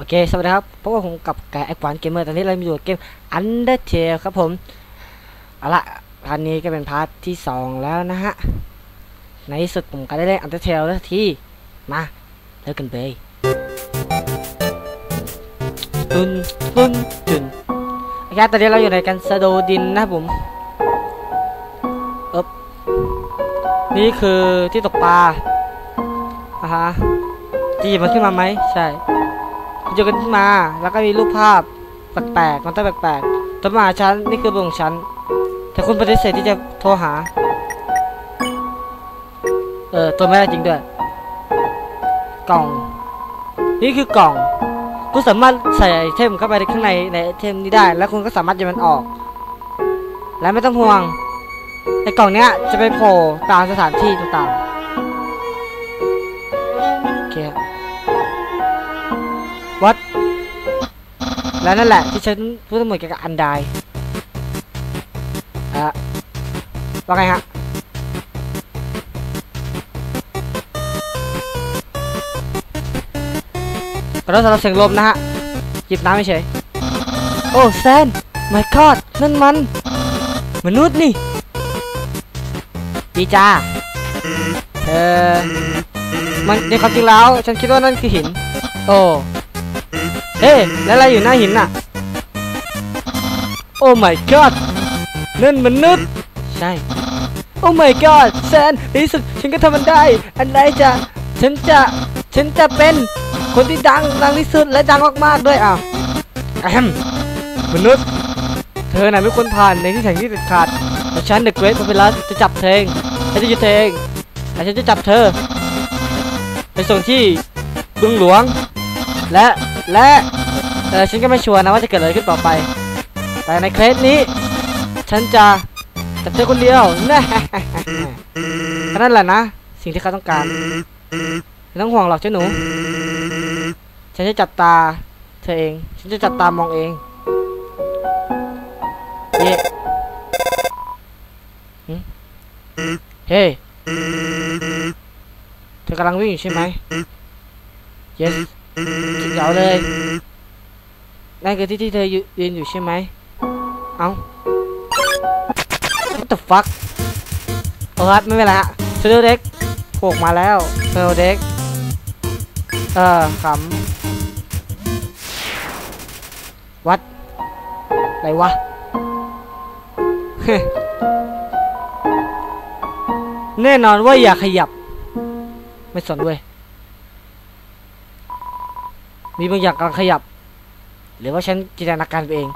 โอเค สวัสดีครับ พบกับผมกับแกแอควันเกมเมอร์ ตอนนี้เราอยู่เกม Undertale ครับผม เอาละพาร์ทนี้ก็เป็นพาร์ทที่ 2 แล้วนะฮะ ในที่สุดผมก็ได้เล่น Undertale แล้วทีมาเลิกกันไปตุนตุนตุนโอเคตอนนี้เราอยู่ในกันสะโดดินนะผมเอ๊บนี่คือที่ตกปลาอะฮะจะหยิบมันขึ้นมาไหม ใช่ เจอกันขึ้นมา แล้วก็มีรูปภาพแปลกๆมันต้องแปลกๆตัวมาหาฉัน นี่คือเบอร์ของฉัน แต่คุณปฏิเสธที่จะโทรหา เออ ตัวไม่ได้จริงด้วย กล่อง นี่คือกล่อง คุณสามารถใส่ไอเทมเข้าไปในข้างในในไอเทมนี้ได้ แล้วคุณก็สามารถหยิบมันออก และไม่ต้องห่วงไอกล่องเนี้ยจะไปโผล่ตามสถานที่ต่างๆ วัดและนั่นแหละที่ฉันพูดทั้งหมดเกี่ยวกับอันไดอะว่าไงฮะขอโทษสำหรับเสียงลมนะฮะหยิบน้ำไม่เฉยโอ้แซนไม่กอดนั่นมัน มนุษย์นี่ดีจ้าเออมันในความจริงแล้ว ฉันคิดว่านั่นคือหิน โอ้ เฮ้แล้วอะไรอยู่หน้าหินน่ะ โอ้ my god นั่นมนุษย์ใช่ โอ้ my god แซนในที่สุดฉันก็ทำมันได้ อันใดจะฉันจะ ฉันจะเป็นคนที่ดังดังที่สุดและดังมากๆด้วยอะอะแฮมมนุษย์ เธอน่ะไม่ควรผ่านในที่แข่งที่เด็ดขาดแต่ฉันเดอะเกรทพาเวลัสจะจับเธอเองฉันจะยึดเธอเองและฉันจะจับเธอ ไปส่งที่บึงหลวง และและ เออฉันก็ไม่ชัวร์นะว่าจะเกิดอะไรขึ้นต่อไป แต่ในเคสนี้ ฉันจะจับเธอคนเดียวแน่นั่นแหละนะ สิ่งที่เขาต้องการไม่ต้องห่วงหรอกเจ้าหนู ฉันจะจับตาเธอเอง ฉันจะจับตามองเองเย่เฮ้เธอกำลังวิ่งอยู่ใช่ไหม yes คิดเหงาเลย นั่นคือที่ที่เธอยืนอยู่ใช่ไหม เอ้า what the fuck โอ้ครับไม่เป็นไรฮะเซลเด็กโผล่มาแล้วเซลเด็กเออขำวัดอะไรวะแน่นอนว่าอย่าขยับ ไม่สนเว้ยมีบางอย่างกำลังขยับ หรือว่าฉันจินตนาการไปเอง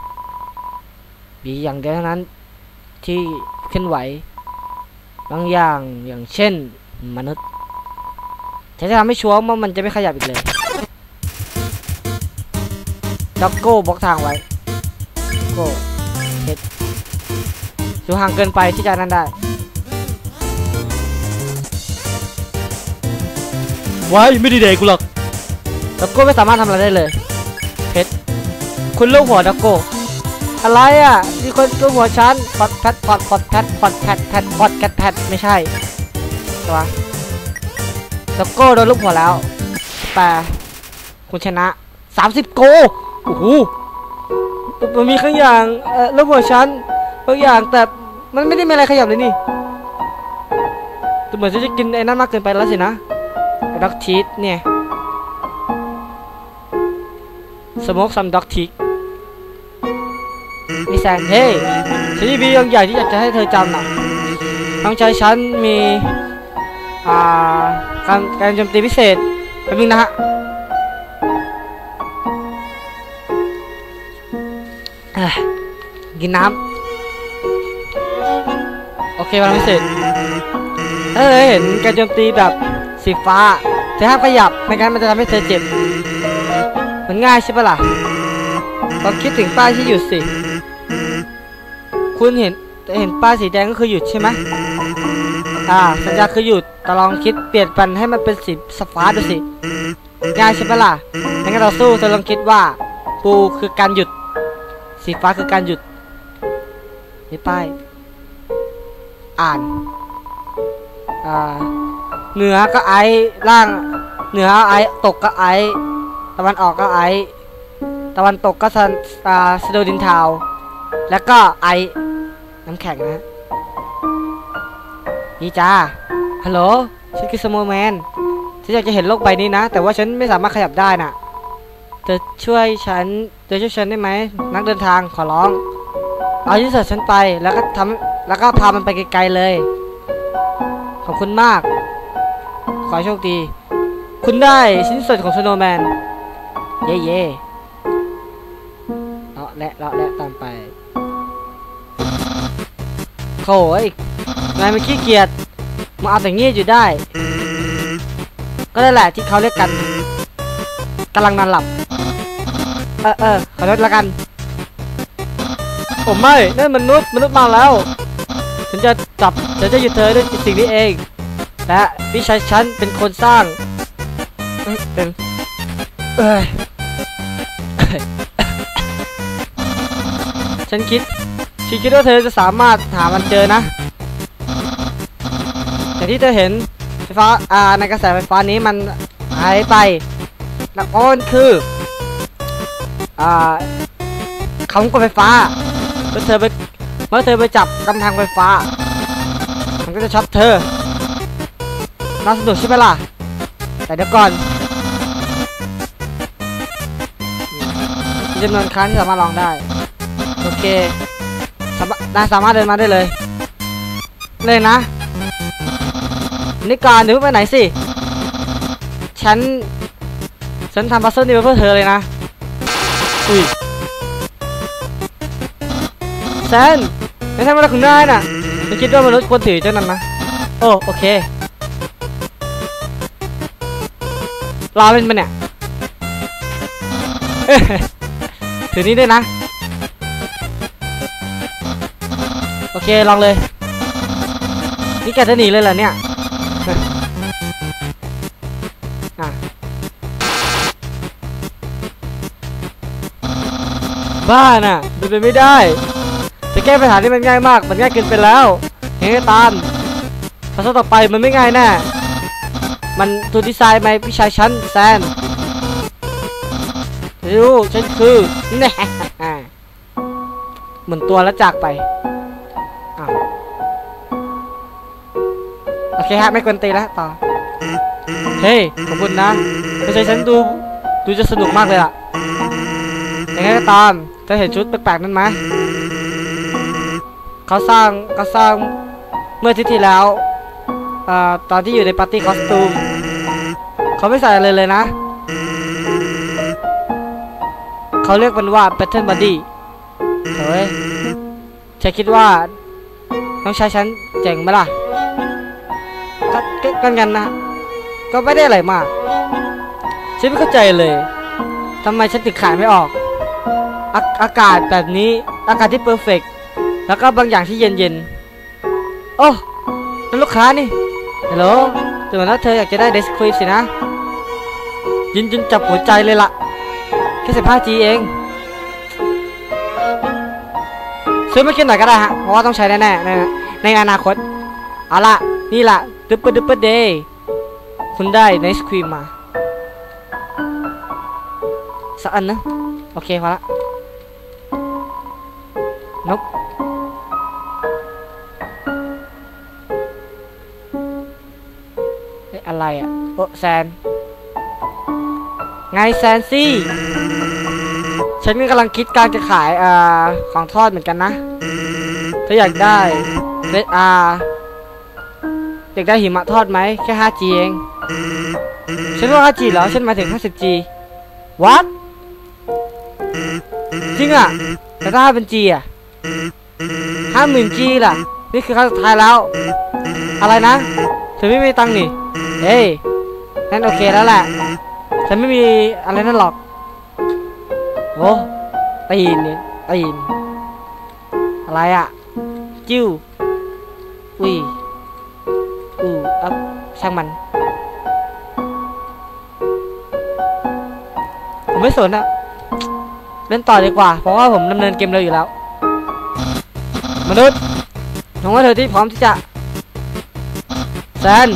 มีอย่างเดียวเท่านั้นที่เคลื่อนไหว บางอย่างอย่างเช่นมนุษย์ฉันจะทำให้ชัวร์ว่ามันจะไม่ขยับอีกเลยด็อกโก้บล็อกทางไว้โก้เฮ็ดอยู่ห่างเกินไปที่จะนั่นได้ไว้ไม่ได้เด็กกูหรอกด็อกโก้ไม่สามารถทำอะไรได้เลยเพชร คุณลูกหัวด็อกโก อะไรอะ มีคนลูกหัวฉันพอดแพทพอดพอดแพทพอดแพทแพทพอดแคทแพทไม่ใช่ตัวด็อกโกโดนลูกหัวแล้ว แต่คุณชนะ 30 โก โอ้โห มันมีข้างอย่างเอ่อลูกหัวฉันบางอย่างแต่มันไม่ได้มีอะไรขยับเลยนี่แต่เหมือนจะกินไอ้นั่นมากเกินไปแล้วสินะด็อกชีสเนี่ยสโมกซัมด็อกที มีแซงเฮ้ยฉันมีบางอย่างที่อยากจะให้เธอจำนะน้องชายฉันมีอ่าการการโจมตีพิเศษแป๊บนึงนะฮะกินน้ำโอเควันพิเศษถ้าเธอเห็นการโจมตีแบบสีฟ้าเธอห้ามขยับไม่งั้นมันจะทำให้เธอเจ็บ มันง่ายใช่ปะล่ะ ลองคิดถึงป้ายที่หยุดสิ คุณเห็นเห็นป้ายสีแดงก็คือหยุดใช่ไหมอ่า สัญญาคือหยุด แต่ลองคิดเปลี่ยนมันให้มันเป็นสีสฟ้าดูสิ ง่ายใช่ปะล่ะ งั้นเราสู้เธอลองคิดว่า ปูคือการหยุด สีฟ้าคือการหยุดนี่ป้าย อ่าน อ่า เหนือก็ไอล่าง เหนือไอตกก็ไอตะวันออกก็ไอ ตะวันตกก็ซันอ่าสโดดินทาว แล้วก็ไอน้ำแข็งนะนี่จ้าฮัลโหลฉันคือสโมแมนฉันอยากจะเห็นโลกใบนี้นะ แต่ว่าฉันไม่สามารถขยับได้น่ะเธอช่วยฉันเธอช่วยฉันได้ไหมนักเดินทางขอร้อง เอาชิ้นส่วนฉันไปแล้วก็ทำแล้วก็พามันไปไกลๆเลย ขอบคุณมาก ขอโชคดี คุณได้ชิ้นส่วนของสโนว์แมน เย่เย่ และเลาะและตามไปโถ่ยนายมันขี้เกียจมาเอาแต่งี้อยู่ได้ ก็ได้แหละที่เขาเรียกกันกำลังนอนหลับ เออเออขอโทษละกันผมไม่นั่นมนุษย์มนุษย์มาแล้วฉันจะจับฉันจะหยุดเธอด้วยสิ่งนี้เอง และพี่ชายฉันเป็นคนสร้างเอ้ยเป็นเอ้ย ฉันคิดฉันคิดว่าเธอจะสามารถหามันเจอนะแต่ที่เธอเห็นไฟฟ้าอ่าในกระแสไฟฟ้านี้มันหายไปแล้วก็มันคืออ่าเขากดไฟฟ้าเมื่อเธอไปเมื่อเธอไปจับกำแพงไฟฟ้า มันก็จะช็อตเธอน่าสนุกใช่ไหมล่ะ แต่เดี๋ยวก่อนจำนวนครั้งที่สามารถลองได้ โอเคสามารถสามารถเดินมาได้เลย เลยนะนี่ก่อนเดี๋ยวไปไหนสิ ฉัน ฉันทำพัซเซิลนี้ไว้เพื่อเธอเลยนะ อุ้ยแซนไม่ทำอะไรของนายน่ะฉันคิดว่ามนุษย์ควรถือเจ้านั้นนะ โอ้โอเครอเป็นปะเนี่ยถือนี้ด้วยนะ โอเคลองเลย นี่แกจะหนีเลยเหรอเนี่ยบ้าน่ะเป็นไปไม่ได้ จะแก้ปัญหาที่มันง่ายมาก มันง่ายเกินไปแล้วยังไงก็ตามภาษาต่อไปมันไม่ง่ายแน่ มันตัวดีไซน์ไหมพี่ชายฉันแซนรู้ฉันคือแน่เหมือนตัวแล้วจากไป โอเคฮะไม่กวนตีแล้วต่อ เฮ้ยขอบคุณนะไม่ใช่ฉันดูดูจะสนุกมากเลยอะยังไงก็ตามจะเห็นชุดแปลกๆนั่นไหมเขาสร้างเขาสร้างเมื่อทิตย์ที่แล้วอตอนที่อยู่ในปาร์ตี้คอสตูมเขาไม่ใส่อะไรเลยนะ เขาเรียกมันว่า Pattern Body เฮ้ยฉันคิดว่า น้องชายฉันเจ๋งไหมล่ะก็ก็ก็งั้นนะ ก็ไม่ได้อะไรมาก ฉันไม่เข้าใจเลยทำไมฉันถึงขายไม่ออกอาอากาศแบบนี้ อากาศที่เพอร์เฟกแล้วก็บางอย่างที่เย็นเย็นๆโอ้นั่นลูกค้านี่ฮัลโหลตื่นแล้วเธออยากจะได้เดสควีสินะยินจนจับหัวใจเลยล่ะ แค่สิบห้าจีเอง ซื้อมากินหน่อยก็ได้ฮะ เพราะว่าต้องใช้แน่ๆในในอนาคต เอาละนี่ล่ะดึบเปดึบเปเดย์คุณได้ไนศครีมมาสักอันนะโอเคพอละนกอะไรอะโอ้แซนไงแซนซี่ ฉันกำลังคิดการจะขายอ่าของทอดเหมือนกันนะ ถ้าอยากได้เซอาอยากได้หิมะทอดไหมแค่ 5G เอง ฉันว่า 5G เหรอ ฉันหมายถึง 50G what จริงอะ แต่ถ้าเป็น G อะ 50,000G ล่ะ นี่คือครั้งสุดท้ายแล้ว อะไรนะเธอไม่มีตังค์นี่ เฮ้ย นั่นโอเคแล้วแหละ ฉันไม่มีอะไรนั่นหรอก โอ้ตีนเนี่ยตีน อะไรอะจิ้วอุ้ยอู้อัพช่างมัน ผมไม่สนอะเล่นต่อดีกว่า เพราะว่าผมดำเนินเกมเร็วอยู่แล้ว มนุษย์น้องว่าเธอที่พร้อมที่จะแซน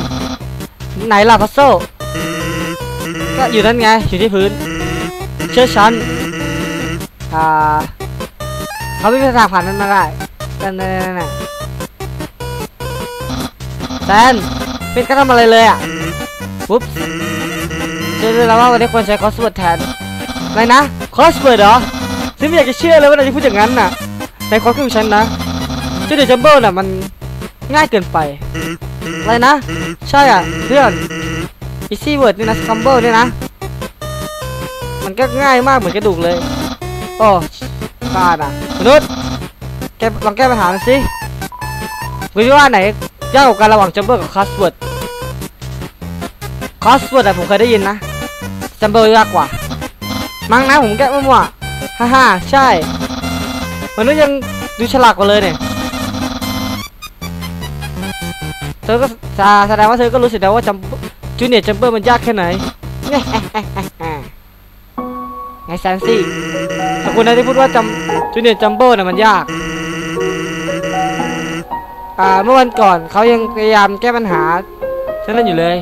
ไหนล่ะพัซโซก็อยู่นั่นไง อยู่ที่พื้น เชื่อฉัน อ่าเขาไม่มีทางผ่านมันมาได้นั่นนั่นนั่นนั่นแซนเป็นการทำอะไรเลยอะปุ๊บเจอแล้วว่าวันนี้ควรใช้คอสเวิร์ดแทนอะไรนะคอสเวิร์ดเหรอซึ่งไม่อยากจะเชื่อเลยว่านายจะพูดอย่างนั้นน่ะในความคิดของฉันนะเจ้าเดจัมเบิลน่ะมันง่ายเกินไปอะไรนะ ใช่อะเพื่อน easy word นี่นะ scramble นี่นะ มันก็ง่ายมากเหมือนกระดูกเลย โอ้บ้าน่ะมนุษย์แกลองแก้ปัญหาหน่อยสิคุณคิดว่าไหนยากกว่ากันระหว่าง jumper กับ crossword crossword อะผมเคยได้ยินนะ jumper ยากกว่า มั้งนะผมแก้มั่วฮ่าฮ่าใช่มนุษย์ยังดูฉลาดกว่าเลยเนี่ยเธอก็แสดงว่าเธอก็รู้สินะว่าจัมจูเนียร์จัมเปอร์มันยากแค่ไหนไงแซนซี่ ขอบคุณนะที่พูดว่าจัมจูเนียร์จัมเปอร์น่ะมันยากอ่าเมื่อวันก่อนเขายังพยายามแก้ปัญหาฉันนั่นอยู่เลย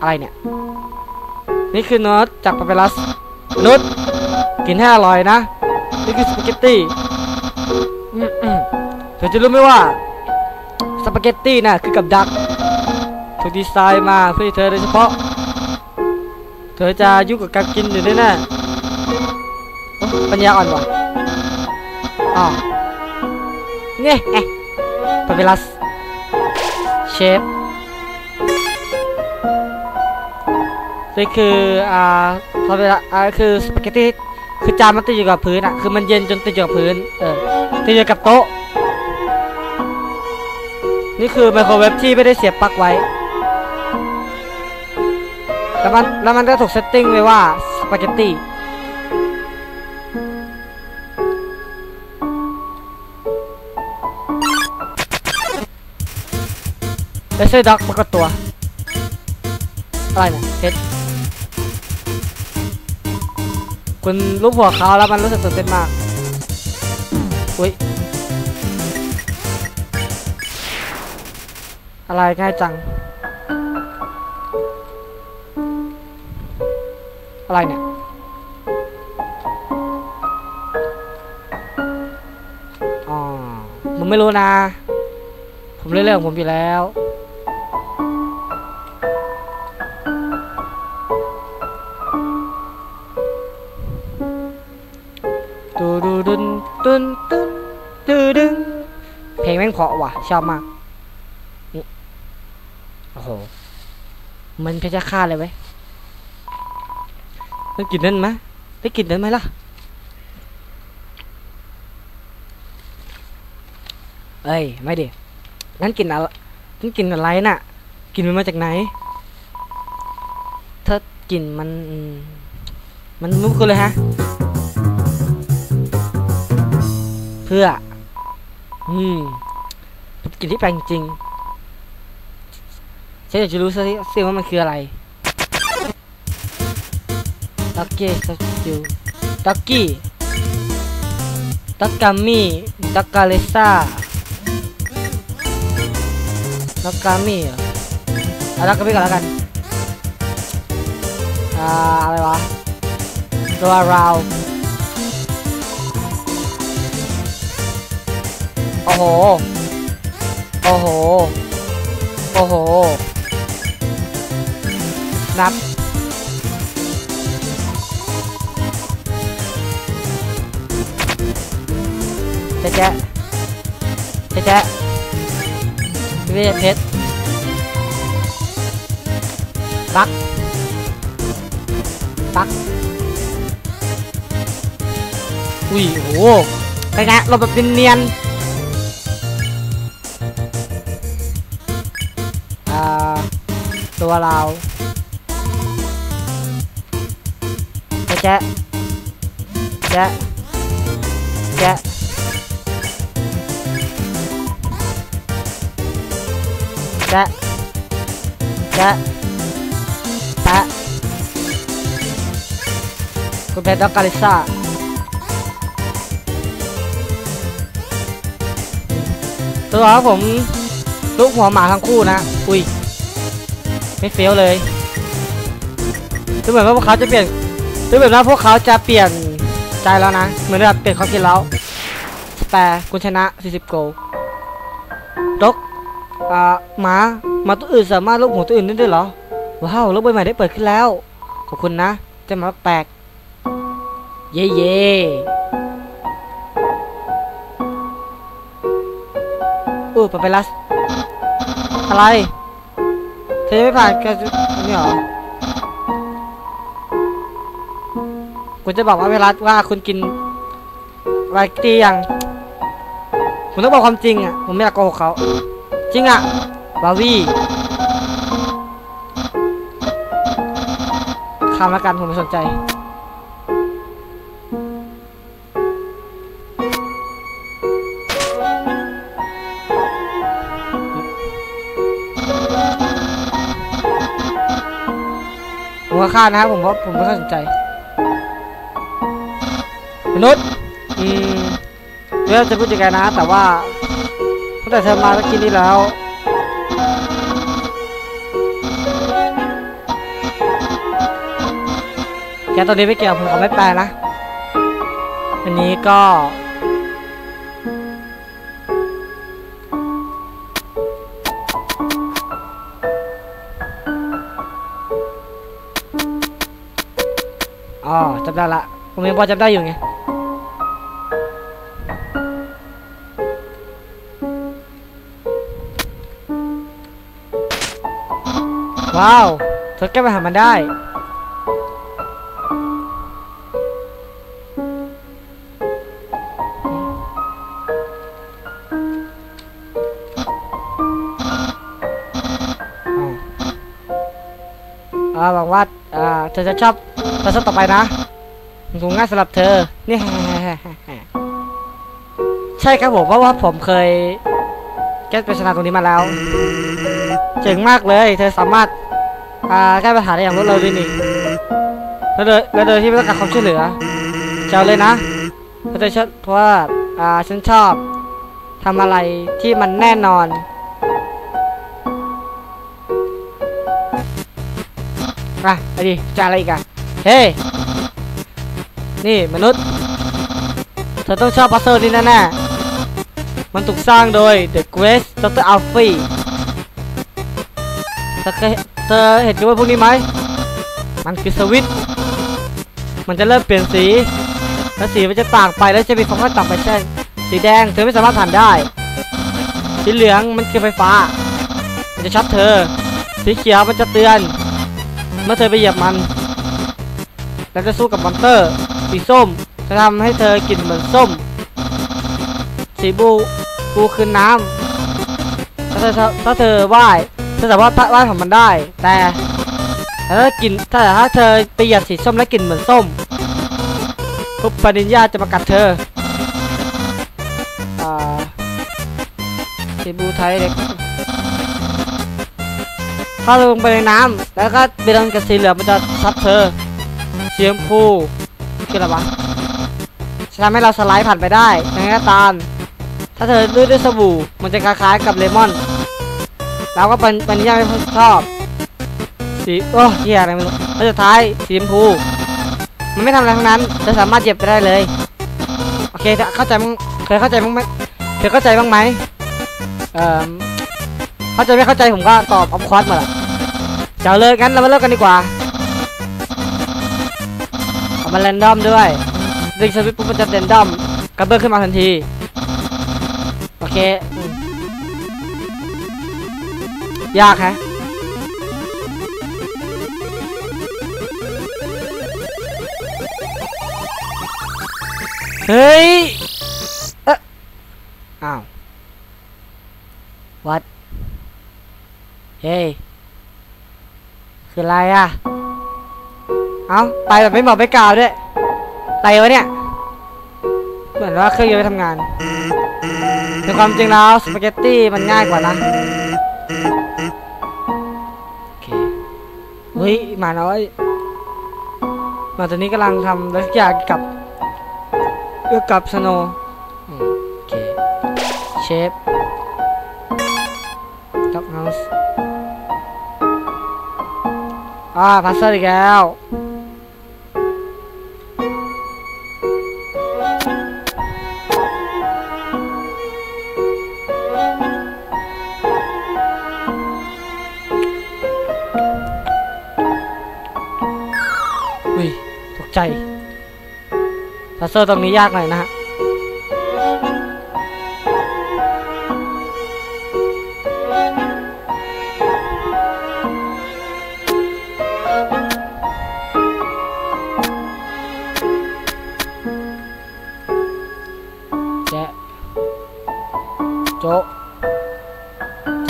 อะไรเนี่ย นี่คือโนตจากปาเปลัสนุชกินให้อร่อยนะ นี่คือสปาเกตตี้เธอจะรู้ไหมว่าสปาเกตตี้น่ะคือกับดักถูกดีไซน์มาเพื่อเธอโดยเฉพาะ เธอจะยุ่งกับการกินอยู่แน่ๆโอ๊ะปัญญาอ่อนวะอ๋อเนี่ยเอ๊ะปาเปลัส เชฟนี่คือ อ่าพาเปลัสอ่า คือสปาเกตตี้ คือจานมันติดอยู่กับพื้นอะ คือมันเย็นจนติดอยู่กับพื้น เออ ติดอยู่กับโต๊ะ นี่คือไมโครเวฟที่ไม่ได้เสียบปลั๊กไว้ แล้วมันแล้วมันก็ถูกเซตติ้งไว้ว่าสปาเกตตี้เลเซอร์ด็อกปรากฏตัว อะไรนี่ยเพชรคุณรูปหัวเขาแล้วมันรู้สึกตื่นเต้นมาก อุ้ย อะไรง่ายจัง อะไรเนี่ย อ๋อ ผมไม่รู้นะ ผมเรื่อยๆของผมอยู่แล้ว ดูดูดุนดุนดุนดูดึง เพลงแม่งเพราะว่ะ ชอบมาก โอ้โห มันเพชรฆาตเลยเว้ย ได้กลินนั้นไหมได้กลินนั้นไหมล่ะเอ้ยไม่ดิงั้นกลินอะไรงั้นกลินอะไรน่ะกลินมันมาจากไหนถ้ากลินมันมันมุกกันเลยฮะ เพื่อ อืมกลินที่แปลงจริงฉันอยากจะรู้สิสิว่ามันคืออะไร ตักเก้สติวตักกี้ตักกามิตักกาเลซ่ แจ๊ะแจ๊ะเวทเพชรปักปักอุ้ยโอ้โหไปไงเราแบบเนียนตัวเราแจ๊ะแจ๊ะแจ๊ะ แจ๊ะแจ๊ะแจ๊ะคุณเพชรด็อกกาลิซ่าตัวผมลูกหัวหมาทั้งคู่นะ อุ้ย ไม่เฟี้ยวเลยดูเหมือนว่าพวกเขาจะเปลี่ยนดูเหมือนว่าพวกเขาจะเปลี่ยนใจแล้วนะ เหมือนแบบเปลี่ยนความคิดแล้วแต่คุณชนะ 40 โกลดก อ่าหมาหมาตัวอื่นสามารถลูกหัวตัวอื่นได้ด้วยเหรอ ว้าวลกใบใหม่ได้เปิดขึ้นแล้ว ขอบคุณนะเจะมาแปลกเย่เย่อู้ปาเปลัส อะไร เธอไม่ผ่านการนนี้เหรอคุณจะบอกว่าเวลาว่าคุณกินอะไรตียังผมต้องบอกความจริงอะ ผมไม่อยากโกหกเขา ริงอะบาวี่คำละกันผมไม่สนใจ ผมก็ฆ่านะครับผมเพราะผมไม่ค่อยสนใจมนุษย์อืมเรื่องจะพูดยังไงนะ แต่ว่า ตั้งแต่เธอมาเมื่อกี้นี้แล้วแกตัวนี้ไม่เกี่ยวผมขอไม่แปลนะอันนี้ก็ อ๋อจำได้ละผมยังพอจำได้อยู่ไง ว้าวเธอแก้ปัญหามันได้อ่าหวังว่าอ่าเธอจะชอบประสบต่อไปนะมันคงง่ายสำหรับเธอ นี่ใช่ครับผมเพราะว่าผมเคยแก้ปัญหาตรงนี้มาแล้ว เจ๋งมากเลย เธอสามารถ อ่าแก้ปัญหาได้อย่างรวดเร็วด้วยนี่แล้วโดยแล้วโดยที่ไม่ต้องการความช่วยเหลือเจ้าเลยนะเราจะเชอบเพราะว่าอ่าฉันชอบทำอะไรที่มันแน่นอน อะไปดิจะอะไรอีกอะเฮ้ นี่มนุษย์ เธอต้องชอบพัซเซิลนี่แน่ๆมันถูกสร้างโดย The Great Dr. Alfie เธอเคย เธอเห็นกันว่าพวกนี้ไหม มันคือสวิตมันจะเริ่มเปลี่ยนสี แล้วสีมันจะต่างไปแล้วจะมีความต่างไปเช่น สีแดงเธอไม่สามารถผ่านได้ สีเหลืองมันคือไฟฟ้า มันจะช็อตเธอ สีเขียวมันจะเตือน เมื่อเธอไปเหยียบมัน แล้วจะสู้กับมอนเตอร์ สีส้มจะทำให้เธอกลิ่นเหมือนส้ม สีบูบูคือน้ำถ้าเธอถ้าเธอว่าย เธอสามารถว่ายของมันได้ แต่ถ้ากินถ้าถ้าเธอไปเหยียบสีส้มและกลิ่นเหมือนส้มปุ๊บปานิญญาจะมากัดเธออ่าสีบูไทยเด็กถ้าลงไปในน้ำแล้วก็ไปโดนกับสีเหลืองมันจะซัดเธอเสีชมพูคืออะไรวะจะทำให้เราสไลด์ผ่านไปได้ในกระตามถ้าเธอด้วยด้วยสบู่มันจะคล้ายๆกับเลมอน เราก็เป็นเป็นย่าไม่ชอบ สีโอ้เหี้ยอะไรไม่รู้แล้วสุดท้ายสีชมพู มันไม่ทำอะไรทั้งนั้นเธอสามารถเหยียบไปได้เลย โอเคเข้าใจมั้งเคยเข้าใจมั้งไหมเคยเข้าใจบ้างไหมเอ่อเข้าใจไม่เข้าใจผมก็ตอบออฟคอร์สมาละจะเอาเลยกันเรามาเลิกกันดีกว่าเอามาแรนดอมด้วยดึงสวิตปุ๊บมันจะแรนดอมกระเบื้องขึ้นมาทันที โอเค ยากฮะเฮ้ย เอ๊ะอ้าว วัด เฮ้ย คืออะไรอะ เอาไปแบบไม่บอกไม่กล่าวด้วยอะไรวะเนี่ย เหมือนว่าเครื่องยังไม่ทำงาน ในความจริงแล้วสปาเกตตี้มันง่ายกว่านะ โอเค เฮ้ยหมาน้อยหมาตัวนี้กำลังทำอะไรสักอย่างกับเกี่ยวกับสโนโอเค เชฟด็อกเฮาส์อ่าพัซเซอร์อีกแล้ว ซเซอร์ตรงนี้ยากหน่อยนะฮะแจ๊ะโจะ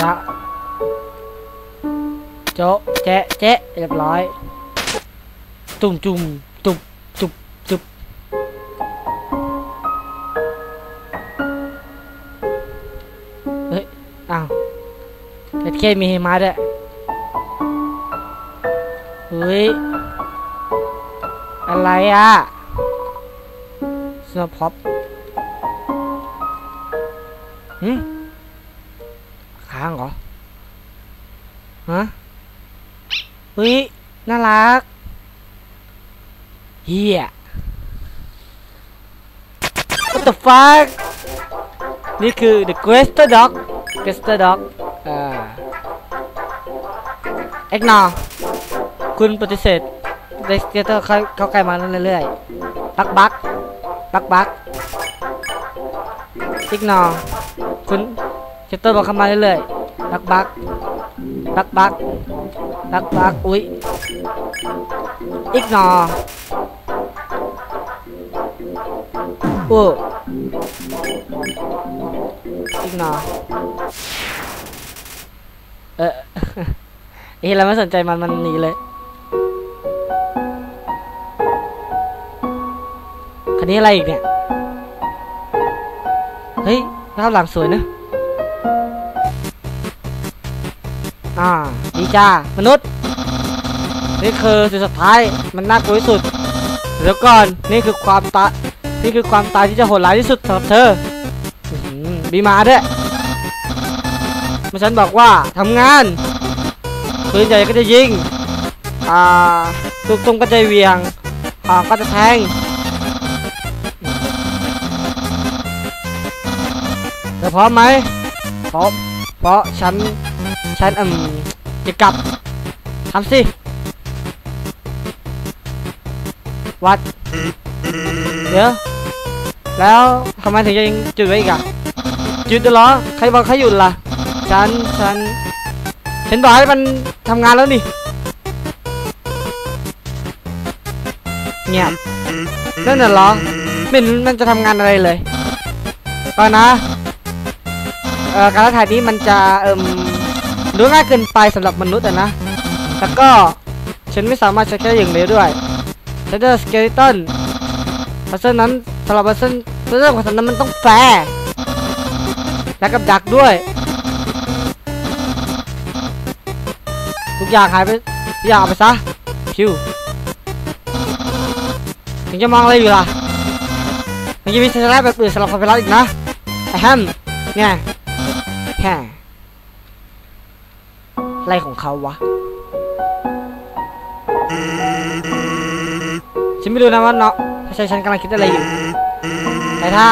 จะโจะแจ๊ะแจ๊ะเรียบร้อย ตุ่มจุ่ม เอ็ดเคมีหิมาด้วยเฮ้ย อะไรอะสโนว์พ็อปหืมค้างเหรอ ฮะเฮ้ย น่ารัก เฮีย What the fuck นี่คือ the Quester Dog Quester Dog อ่า เอ็กนอคุณปฏิเสธเด็กเกเตอร์เขาเข้าใกล้มาเรื่อยๆ บักบักบักบักอิกนอคุณเกเตอร์บอกเข้ามาเรื่อยๆ บักบักบักบักบักบักอุ้ยอิกนอโอ้อิกนอ อ ไอ้เราไม่สนใจมันมันหนีเลยคันนี้อะไรอีกเนี่ย เฮ้ยภาพหลังสวยนะอ่าดีจ้ามนุษย์ นี่คือสิ่งสุดท้ายมันน่ากลัวที่สุดเดี๋ยวก่อนนี่คือความตายนี่คือความตายที่จะโหดร้ายที่สุดสำหรับเธออบีมาด้วยเมื่อฉันบอกว่าทำงาน ปืนใหญ่ก็จะยิง อ่าลูกตุ้มก็จะเหวียงอ่าก็จะแทงเธอพร้อมไหมพร้อมเพราะฉัน ฉันอืมจะกลับทำสิวัดเดี๋ยวแล้วทำไมถึงยังจุดไว้อีกอะจุดเหรอใครบอกให้หยุดล่ะฉันฉันฉันบอกให้มัน ทำงานแล้วนี่ เงียบนั่นน่ะเหรอไม่เห็นมันจะทำงานอะไรเลยก่อนะเอ่อการถ่ายนี้มันจะเอ่มดูง่ายเกินไปสำหรับมนุษย์อะนะแล้วก็ฉันไม่สามารถใช้แค่อย่างเดียวด้วยฉันจะสเกลิตันเพราะฉะนั้นสำหรับเพราะฉะนั้นเรื่องของฉันนั้นมันต้องแฟร์และกับดักด้วย ทุกอย่างหายไปทุกอย่างเอาไปซะพิวถึงจะมองอะไรอยู่ล่ะมันจะมีสัญลักษณ์แบบอื่นสำหรับความเป็นรักอีกนะไอ้แฮมเนี่ยแฮ่ไรของเขาวะ ฉันไม่รู้นะว่าเนาะถ้าใช่ฉันกำลังคิดอะไรอยู่ แต่ถ้า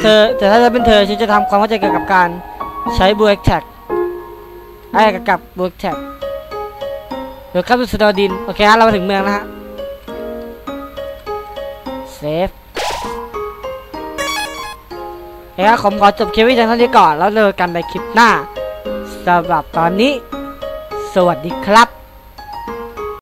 เธอแต่ถ้าจะเป็นเธอ ฉันจะทำความเข้าใจเกี่ยวกับการใช้บูเอ็กแท็กไอ้เกี่ยวกับบูเอ็กแท็ก เดี๋ยวข้าสู่สตอดิน โอเคฮะ เรามาถึงเมืองนะฮะ เซฟเฮ้ยผมขอจบคลิปวิดีโอเท่านี้ก่อน แล้วเจอกันในคลิปหน้าสำหรับตอนนี้ สวัสดีครับ